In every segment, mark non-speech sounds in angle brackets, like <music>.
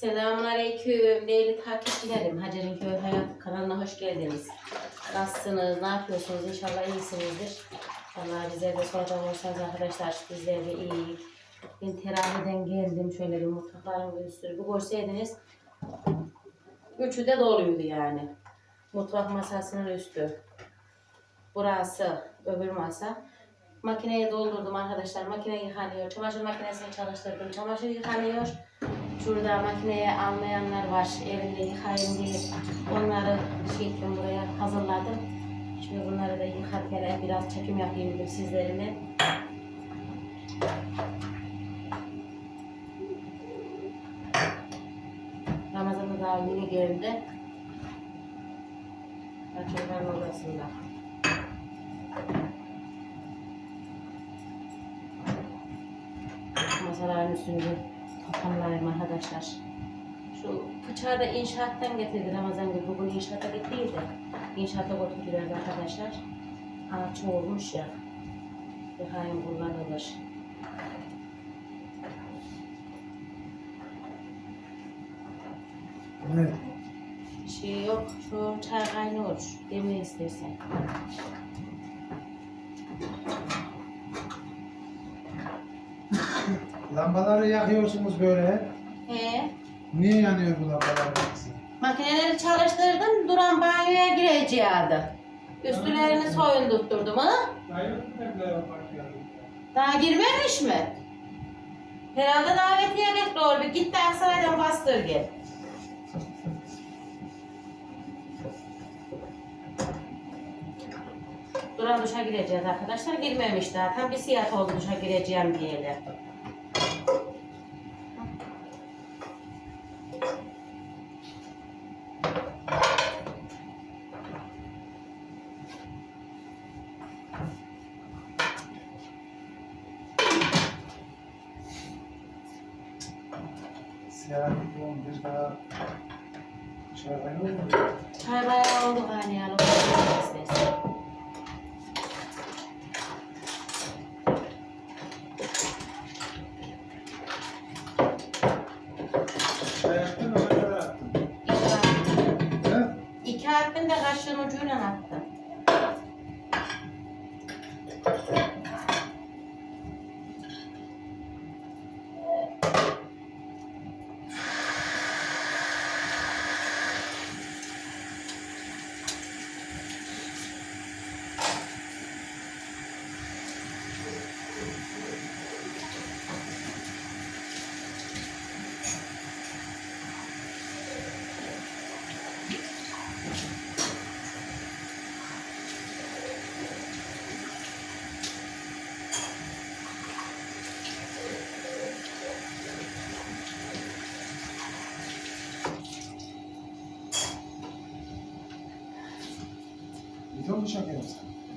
Selamun Aleyküm değerli takipçilerim. Hacer'in Köy Hayat kanalına hoş geldiniz. Nasılsınız, ne yapıyorsunuz? İnşallah iyisinizdir. Vallahi bizler de soracak olursanız arkadaşlar bizler de iyi. Ben teravihden geldim şöyle bir mutfaklarımı göstereyim. Bu görseydiniz üçü de doluydu yani. Mutfak masasının üstü. Burası öbür masa. Makineye doldurdum arkadaşlar. Makine yıkanıyor. Çamaşır makinesini çalıştırdım. Çamaşır yıkanıyor. Şurada makineye almayanlar var. Elinde yıkayın diye onları ettim buraya hazırladım. Şimdi bunları da yıkarken biraz çekim yapayım dedim sizlerine. Ramazan'da daha yeni geldi. Çocukların odasında. Masaların üstünü toparlayayım arkadaşlar. Şu bıçağı da inşaattan getirdi Ramazan gibi. Bugün inşaata gittiydi. İnşaata götürdüler arkadaşlar. Ağaç olmuş ya. Yıkayım kullanılır. Evet. Şey yok, şu çay kaynıyor. Demle istersen. Lambaları yakıyorsunuz böyle. He. Niye yanıyor bu lambalar? Makineleri çalıştırdım, duran banyoya gireceğiydi. Üstlerini soyundurtturdum ha. Daha girmemiş mi? Herhalde davetiye bekliyor. Bir git de Aksaray'dan bastır gel. Duran duşa gireceğiz arkadaşlar. Girmemiş daha. Tam bir siyah oldu duşa gireceğim diyelim. ধ্বংস হয়ে যায়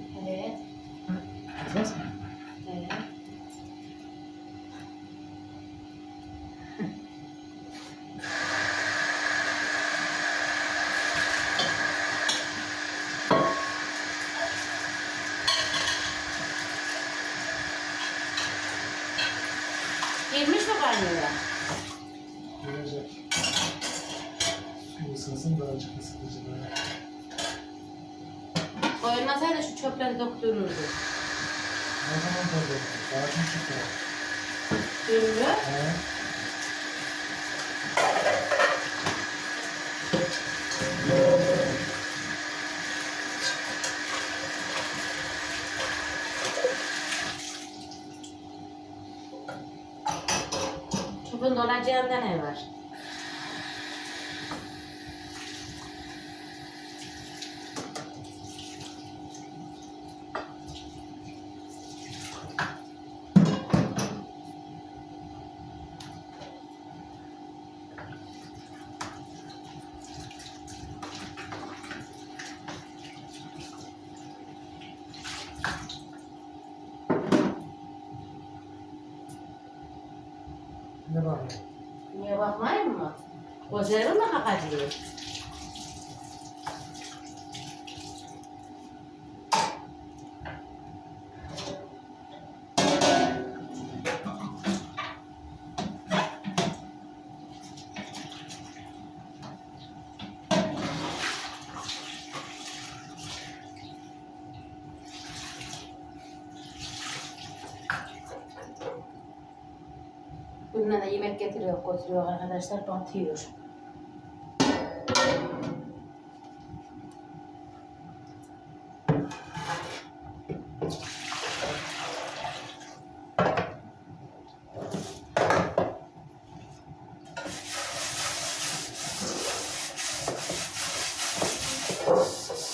Çöpün dolacağında ne var? Ne Bununla da yemek getiriyor, götürüyor arkadaşlar, batıyor.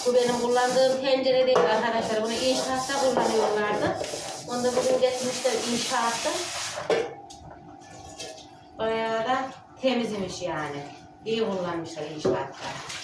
Bu benim kullandığım tencere değil arkadaşlar. Bunu inşaatta kullanıyorlardı. Onu da bugün getirmişler inşaatta. Bayağı da temizmiş yani. İyi kullanmışlar inşaatta.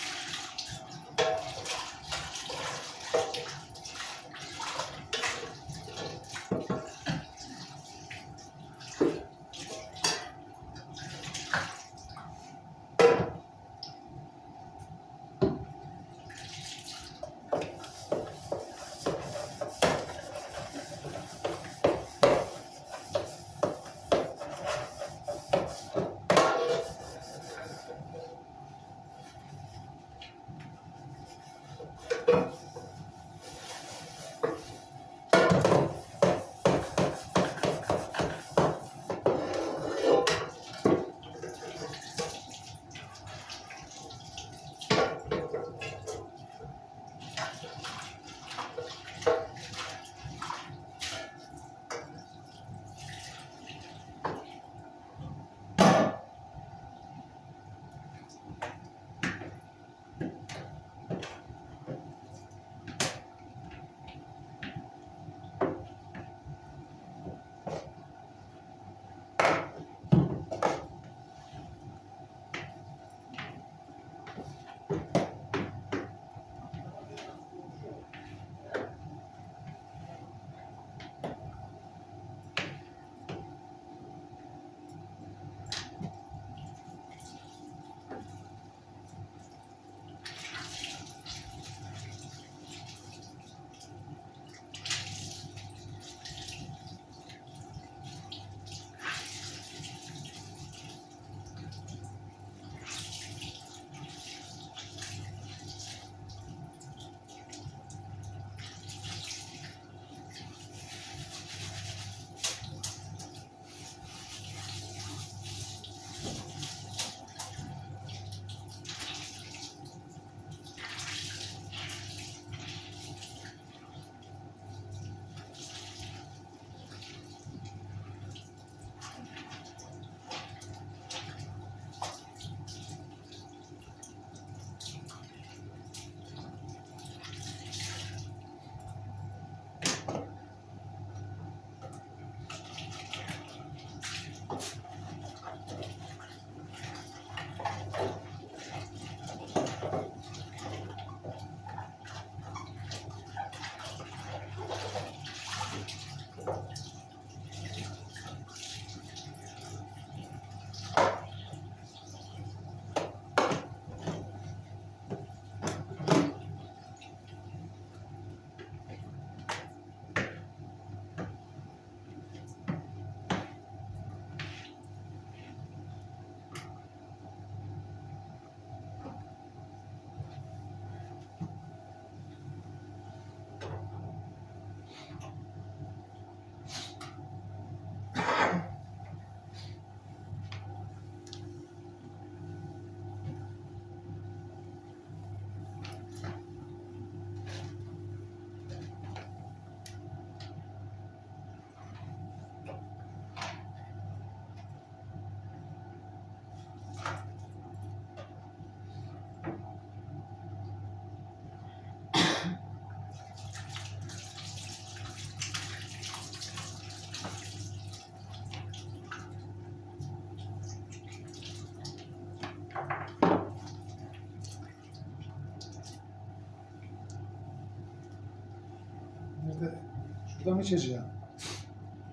Şurada mı içeceğim?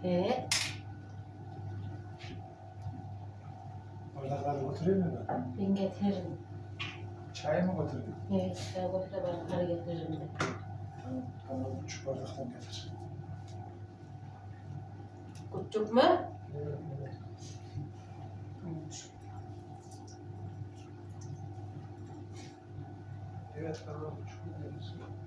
He, Bardakları götüreyim mi ben? ben getiririm. Çay mı götüreyim? Evet, ben götüre para getiririm de. Tamam. Bana üç bardaktan getir. Küçük mü? Evet, evet. Evet, tamam. Üç getir.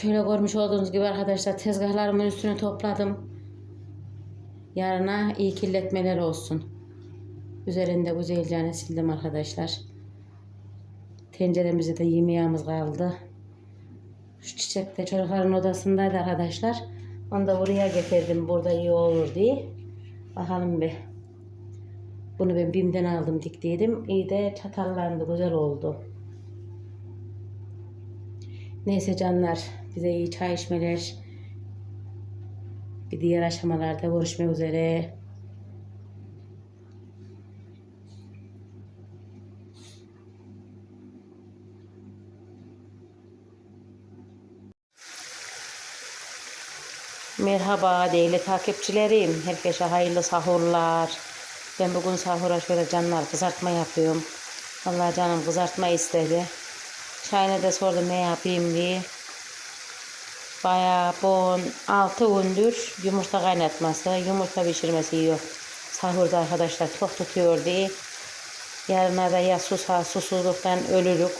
Şöyle görmüş olduğunuz gibi arkadaşlar tezgahlarımın üstünü topladım. Yarına iyi kirletmeler olsun. Üzerinde güzelce sildim arkadaşlar. Tenceremizde de yemeğimiz kaldı. Şu çiçek de çocukların odasındaydı arkadaşlar. Onu da buraya getirdim. Burada iyi olur diye. Bakalım bir. Bunu ben BİM'den aldım diktiydim. İyi de çatallandı. Güzel oldu. Neyse canlar bize iyi çay içmeler. Bir diğer aşamalarda görüşmek üzere. Merhaba değerli takipçilerim. Herkese hayırlı sahurlar. Ben bugün sahura şöyle canlar kızartma yapıyorum. Vallahi canım kızartma istedi. Çayına da sordum ne yapayım diye. Bayağı bon 6 gündür yumurta kaynatması, yumurta pişirmesi yok. Sahurda arkadaşlar çok tutuyor diye. Yarına da ya susa, susuzluktan ölürük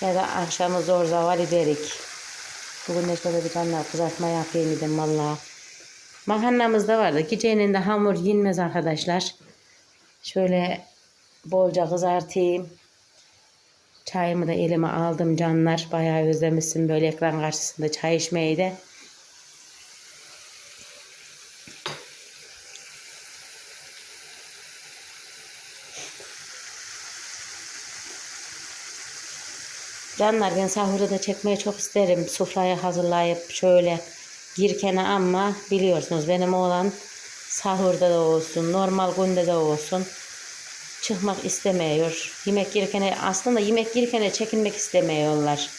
ya da akşamı zor zaval ederik. Bugün de şöyle bir tane kızartma yapayım dedim valla. Makarnamız da vardı. Gecenin de hamur yenmez arkadaşlar. Şöyle bolca kızartayım. Çayımı da elime aldım canlar. Bayağı özlemişsin böyle ekran karşısında çay içmeyi de. Canlar ben sahuru da çekmeyi çok isterim. Sofrayı hazırlayıp şöyle girkene ama biliyorsunuz benim oğlan sahurda da olsun, normal günde de olsun çıkmak istemiyor. Yemek yerken aslında yemek yerken çekinmek istemiyorlar.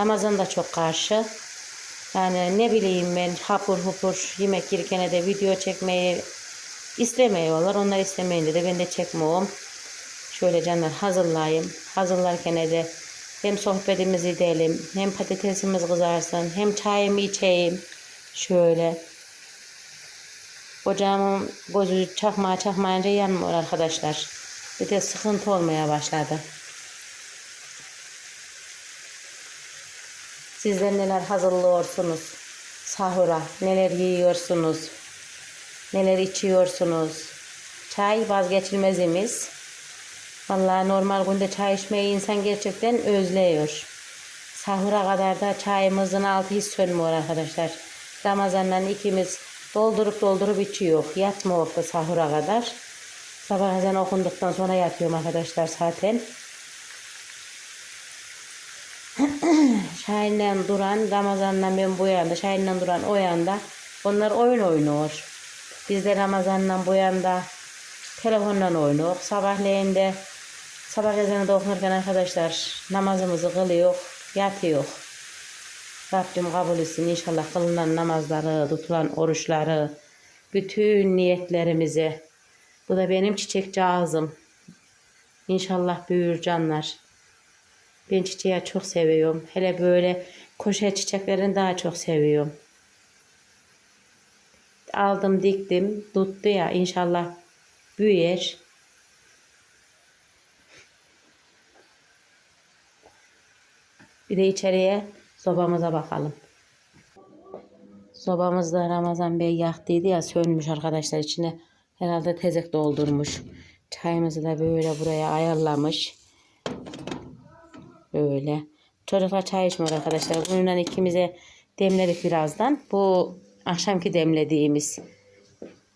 Ramazan da çok karşı. Yani ne bileyim ben hapur hupur yemek yerken de video çekmeyi istemiyorlar. Onlar istemeyince de ben de çekmiyorum. Şöyle canlar hazırlayayım. Hazırlarken de Hem sohbetimizi edelim, hem patatesimiz kızarsın, hem çayımı içeyim. Şöyle. Ocağımın gözü çakmaya çakmayınca yanmıyor arkadaşlar. Bir de sıkıntı olmaya başladı. Sizler neler hazırlıyorsunuz? Sahura neler yiyorsunuz? Neler içiyorsunuz? Çay vazgeçilmezimiz. Vallahi normal günde çay içmeyi insan gerçekten özlüyor. Sahura kadar da çayımızın altı hiç sönmüyor arkadaşlar. Ramazan'dan ikimiz doldurup doldurup içiyor. Yatmıyor da sahura kadar. Sabah ezan okunduktan sonra yatıyorum arkadaşlar zaten. <clears throat> Şahin'le duran, Ramazan'dan ben bu yanda, Şahin'le duran o yanda. Onlar oyun oynuyor. Biz de Ramazan'dan bu yanda telefonla oynuyor. Sabahleyin de sabah ezanı da okunurken arkadaşlar namazımızı kılıyor, yatıyor. Rabbim kabul etsin inşallah kılınan namazları, tutulan oruçları, bütün niyetlerimizi. Bu da benim çiçek ağzım. İnşallah büyür canlar. Ben çiçeği çok seviyorum. Hele böyle koşa çiçeklerini daha çok seviyorum. Aldım diktim tuttu ya inşallah büyür. Bir de içeriye sobamıza bakalım. Sobamız da Ramazan Bey yaktıydı ya sönmüş arkadaşlar içine herhalde tezek doldurmuş. Çayımızı da böyle buraya ayarlamış. Böyle. Çocuklar çay içmiyor arkadaşlar. Bununla ikimize demledik birazdan. Bu akşamki demlediğimiz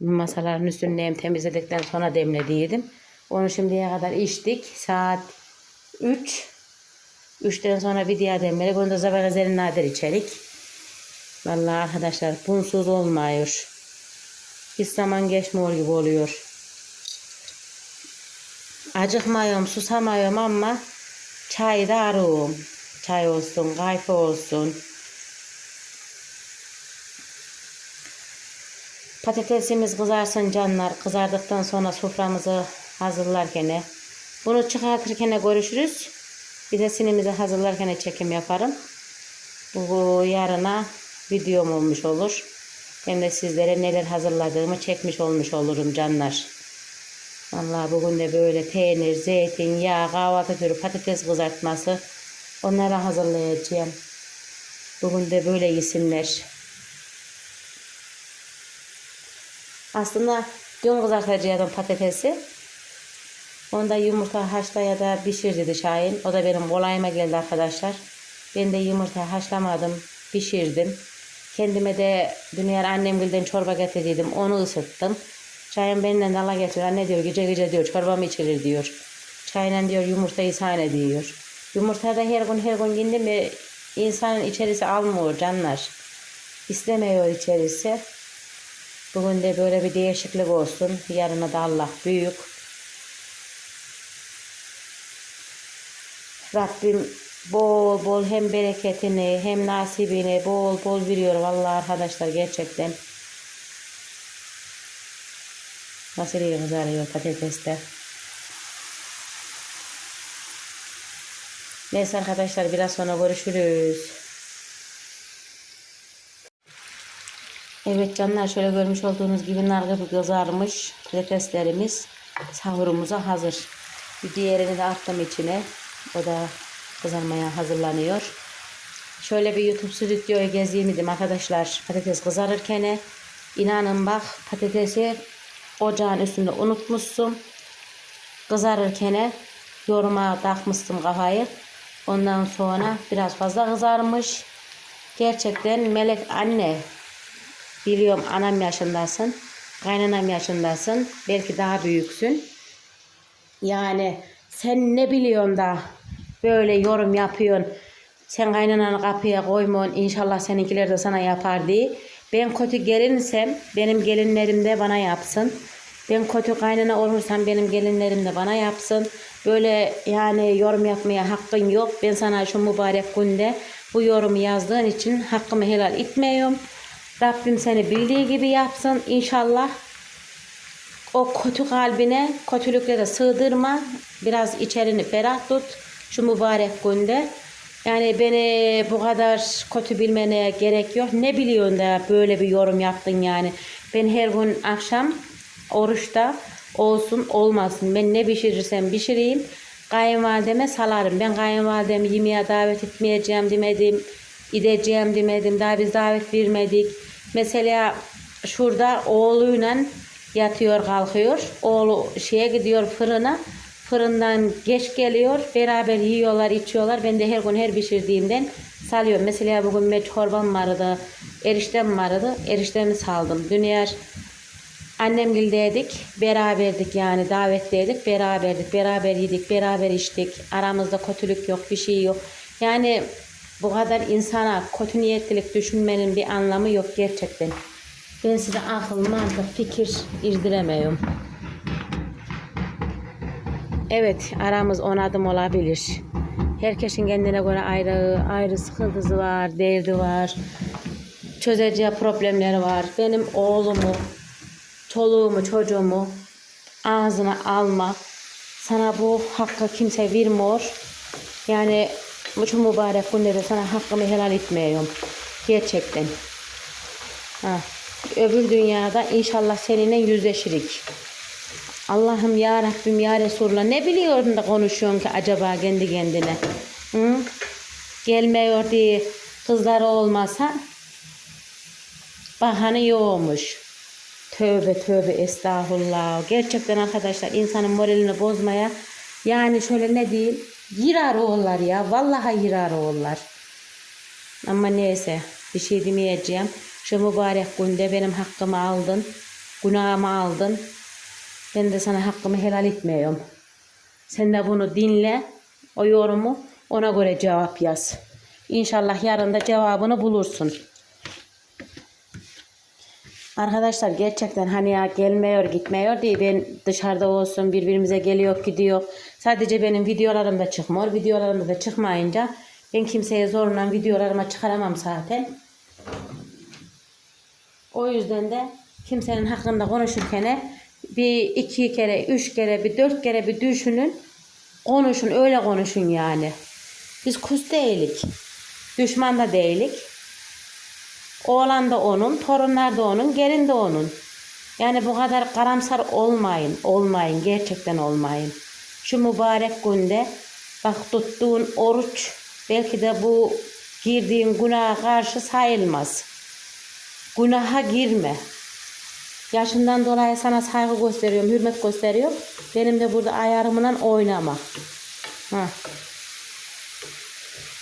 masaların üstünü hem temizledikten sonra demlediydim. Onu şimdiye kadar içtik. Saat 3. 3'ten sonra bir diğer demledik. Onu da zabagazerin nadir içerik. Vallahi arkadaşlar bunsuz olmuyor. Hiç zaman geçmiyor gibi oluyor. Acıkmıyorum, susamıyorum ama çay da arıyorum. Çay olsun, kahve olsun. Patatesimiz kızarsın canlar. Kızardıktan sonra soframızı hazırlarken bunu çıkartırken görüşürüz. Bir de sinimizi hazırlarken çekim yaparım. Bu yarına videom olmuş olur. Hem de sizlere neler hazırladığımı çekmiş olmuş olurum canlar. Vallahi bugün de böyle peynir, zeytin, yağ, kahvaltı türü patates kızartması onları hazırlayacağım. Bugün de böyle yesinler. Aslında dün kızartacaktım patatesi. Onda yumurta haşla ya da pişir dedi Şahin. O da benim kolayıma geldi arkadaşlar. Ben de yumurta haşlamadım, pişirdim. Kendime de dün yer annemgilden çorba getirdiydim. Onu ısıttım. Şahin benimle dala getiriyor. Anne diyor gece gece diyor çorbamı içilir diyor. Şahin'le diyor yumurtayı sahne diyor. Yumurta da her gün her gün yindi mi insanın içerisi almıyor canlar. İstemiyor içerisi. Bugün de böyle bir değişiklik olsun. Yarına da Allah büyük. Rabbim bol bol hem bereketini hem nasibini bol bol veriyor vallahi arkadaşlar gerçekten. Nasıl iyi kızarıyor patatesler. Neyse arkadaşlar biraz sonra görüşürüz. Evet canlar şöyle görmüş olduğunuz gibi nar gibi kızarmış patateslerimiz sahurumuza hazır. Bir diğerini de attım içine. O da kızarmaya hazırlanıyor. Şöyle bir YouTube stüdyoyu gezeyim dedim arkadaşlar. Patates kızarırken inanın bak patatesi ocağın üstünde unutmuşsun. Kızarırken yoruma takmıştım kafayı. Ondan sonra biraz fazla kızarmış. Gerçekten melek anne Biliyorum anam yaşındasın. Kaynanam yaşındasın. Belki daha büyüksün. Yani sen ne biliyorsun da böyle yorum yapıyorsun. Sen kaynananı kapıya koymuyorsun. İnşallah seninkiler de sana yapar diye. Ben kötü gelinsem benim gelinlerim de bana yapsın. Ben kötü kaynana olursam benim gelinlerim de bana yapsın. Böyle yani yorum yapmaya hakkın yok. Ben sana şu mübarek günde bu yorumu yazdığın için hakkımı helal etmiyorum. Rabbim seni bildiği gibi yapsın inşallah. O kötü kalbine kötülüklere sığdırma. Biraz içerini ferah tut. Şu mübarek günde Yani beni bu kadar kötü bilmene gerek yok. Ne biliyorsun da böyle bir yorum yaptın yani. Ben her gün akşam oruçta olsun olmasın. Ben ne pişirirsem pişireyim. Kayınvalideme salarım. Ben kayınvalidemi yemeğe davet etmeyeceğim demedim. Gideceğim demedim. Daha biz davet vermedik. Mesela şurada oğluyla yatıyor kalkıyor. Oğlu şeye gidiyor fırına. Fırından geç geliyor. Beraber yiyorlar içiyorlar. Ben de her gün her pişirdiğimden salıyorum. Mesela bugün me çorbam vardı. Eriştem vardı. Eriştemi saldım. Dün Annemgildeydik, beraberdik yani davetteydik, beraberdik, beraber yedik, beraber içtik. Aramızda kötülük yok, bir şey yok. Yani bu kadar insana kötü niyetlilik düşünmenin bir anlamı yok gerçekten. Ben size akıl, mantık, fikir irdiremiyorum. Evet, aramız on adım olabilir. Herkesin kendine göre ayrı ayrı sıkıntısı var, derdi var. Çözeceği problemleri var. Benim oğlumu, çoluğumu, çocuğumu ağzına alma. Sana bu hakkı kimse vermiyor. Yani çok mübarek günde de sana hakkımı helal etmiyorum. Gerçekten. Ha. Öbür dünyada inşallah seninle yüzleşirik. Allah'ım ya Rabbim ya Resulullah ne biliyorsun da konuşuyorsun ki acaba kendi kendine? Hı? Gelmiyor diye kızları olmasa bahane yokmuş. Tövbe tövbe estağfurullah. Gerçekten arkadaşlar insanın moralini bozmaya yani şöyle ne diyeyim girar oğullar ya. Vallahi girar oğullar. Ama neyse bir şey demeyeceğim. Şu mübarek günde benim hakkımı aldın. Günahımı aldın. Ben de sana hakkımı helal etmiyorum. Sen de bunu dinle. O yorumu ona göre cevap yaz. İnşallah yarın da cevabını bulursun. Arkadaşlar gerçekten hani ya gelmiyor gitmiyor diye ben dışarıda olsun birbirimize geliyor gidiyor. Sadece benim videolarımda çıkmıyor. Videolarımda da çıkmayınca ben kimseye zorla videolarıma çıkaramam zaten. O yüzden de kimsenin hakkında konuşurken bir iki kere, üç kere, bir dört kere bir düşünün. Konuşun, öyle konuşun yani. Biz kus değilik. Düşman da değilik. Oğlan da onun, torunlar da onun, gelin de onun. Yani bu kadar karamsar olmayın, olmayın, gerçekten olmayın. Şu mübarek günde bak tuttuğun oruç belki de bu girdiğin günaha karşı sayılmaz. Günaha girme. Yaşından dolayı sana saygı gösteriyorum, hürmet gösteriyorum. Benim de burada ayarımla oynama. Ha.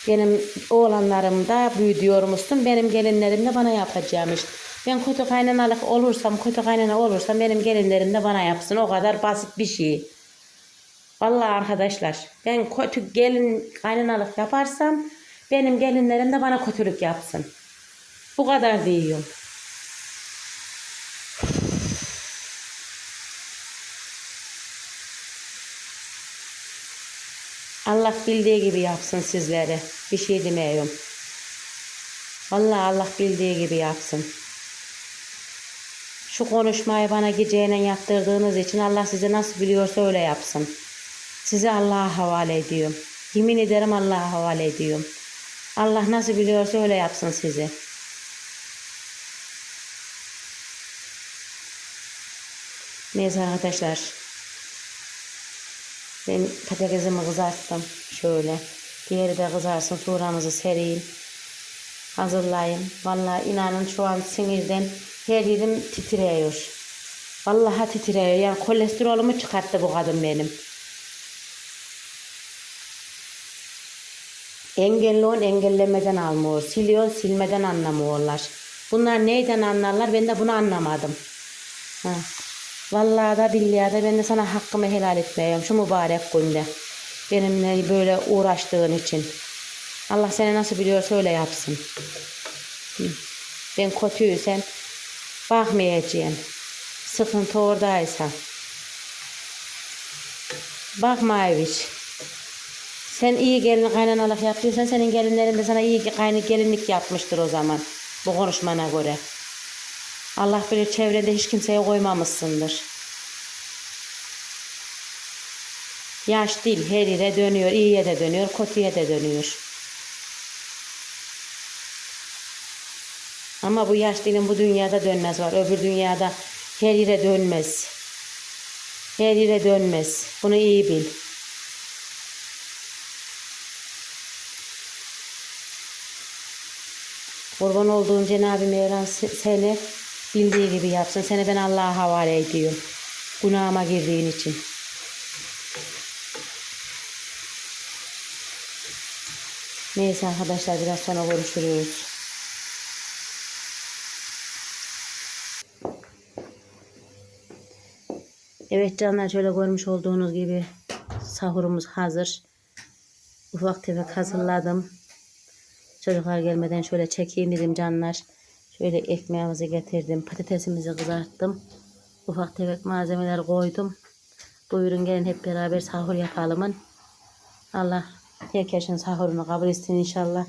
Benim oğlanlarım da büyüdüyormuşsun. Benim gelinlerim de bana yapacağımış. Ben kötü kaynanalık olursam, kötü kaynana olursam benim gelinlerim de bana yapsın. O kadar basit bir şey. Vallahi arkadaşlar ben kötü gelin kaynanalık yaparsam benim gelinlerim de bana kötülük yapsın. Bu kadar diyorum. Allah bildiği gibi yapsın sizlere. Bir şey demiyorum. Vallahi Allah bildiği gibi yapsın. Şu konuşmayı bana geceyle yaptırdığınız için Allah size nasıl biliyorsa öyle yapsın. Sizi Allah'a havale ediyorum. Yemin ederim Allah'a havale ediyorum. Allah nasıl biliyorsa öyle yapsın sizi. Neyse arkadaşlar. Ben patatesimi kızarttım. Şöyle. Diğeri de kızarsın. Suramızı sereyim. Hazırlayayım. Vallahi inanın şu an sinirden her yerim titriyor. Vallahi titriyor. Yani kolesterolümü çıkarttı bu kadın benim. Engelliyon engellemeden almıyor. Siliyor silmeden anlamıyorlar. Bunlar neyden anlarlar ben de bunu anlamadım. Ha. Vallahi da billahi da ben de sana hakkımı helal etmeyeyim şu mübarek günde. Benimle böyle uğraştığın için. Allah seni nasıl biliyorsa öyle yapsın. Ben kötüysem bakmayacağım. Sıkıntı oradaysa. Bakma hiç. Sen iyi gelin kaynanalık yaptıysan senin gelinlerin de sana iyi kaynı gelinlik yapmıştır o zaman. Bu konuşmana göre. Allah bilir çevrede hiç kimseye koymamışsındır. Yaş dil her yere dönüyor, iyiye de dönüyor, kötüye de dönüyor. Ama bu yaş dilin bu dünyada dönmez var. Öbür dünyada her yere dönmez. Her yere dönmez. Bunu iyi bil. Kurban olduğum Cenab-ı Mevlam seni bildiği gibi yapsın. Seni ben Allah'a havale ediyorum. Günahıma girdiğin için. Neyse arkadaşlar biraz sonra görüşürüz. Evet canlar şöyle görmüş olduğunuz gibi sahurumuz hazır. Ufak tefek hazırladım. Çocuklar gelmeden şöyle çekeyim dedim canlar. Şöyle ekmeğimizi getirdim. Patatesimizi kızarttım. Ufak tefek malzemeler koydum. Buyurun gelin hep beraber sahur yapalım. Allah herkesin sahurunu kabul etsin inşallah.